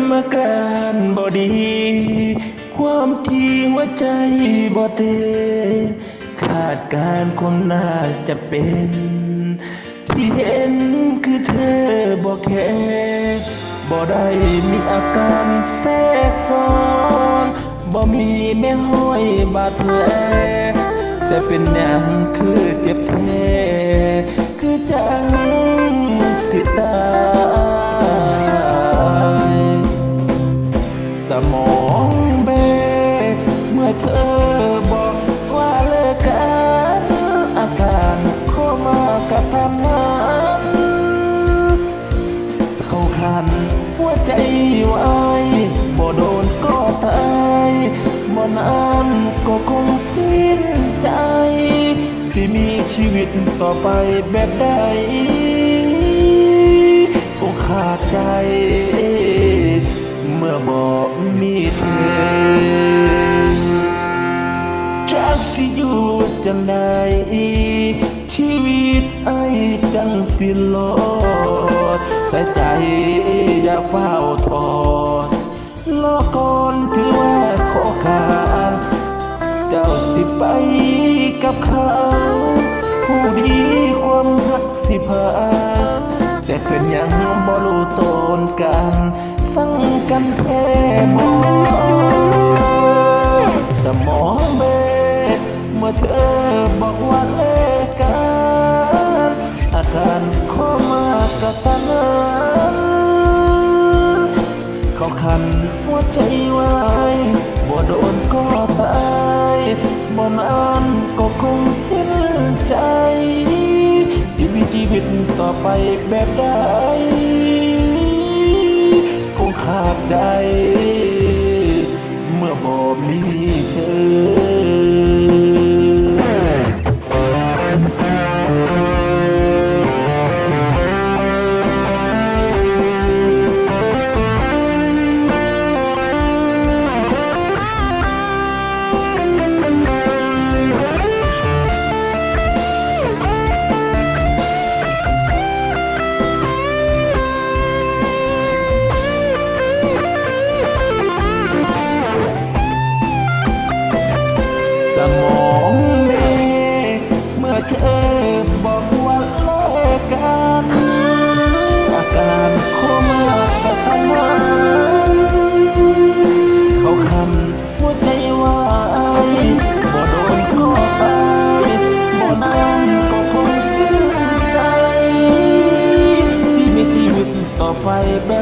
มอาการบ่ดี ความที่หัวใจบ่เต้นขาดการคนน่าจะเป็น ที่เห็นคือเธอบ่แค่บ่ได้มีอาการแทรกซ้อนบ่มีแม่ห้อยบาดแผลแต่เป็นอย่างคือเจ็บแท้คือจังสิตา เธอบอกว่าเลิกกันอาการเข้ามากระทันหันเขาคันหัวใจไวบ่โดนก็ตายบ่นานก็คงสิ้นใจที่มีชีวิตต่อไปแบบใดคงขาดใจ จังใดชีวิตไอ้จังสิโลดใส่ใจอย่าเฝ้าทอดรอก่อนถือว่าขอขาดเจ้าสิไปกับเขา ผู้ดีความรักสิพาแต่เพิ่นยังบ่รู้ตนกัน สั่งกันแท้บ่ กระตันหันเขาคันหัวใจไว้บ่โดนก็ตายบ่นานก็คงสิ้นใจที่มีชีวิตต่อไปแบบใดคงขาดใจเมื่อบ่มี ไปแบบ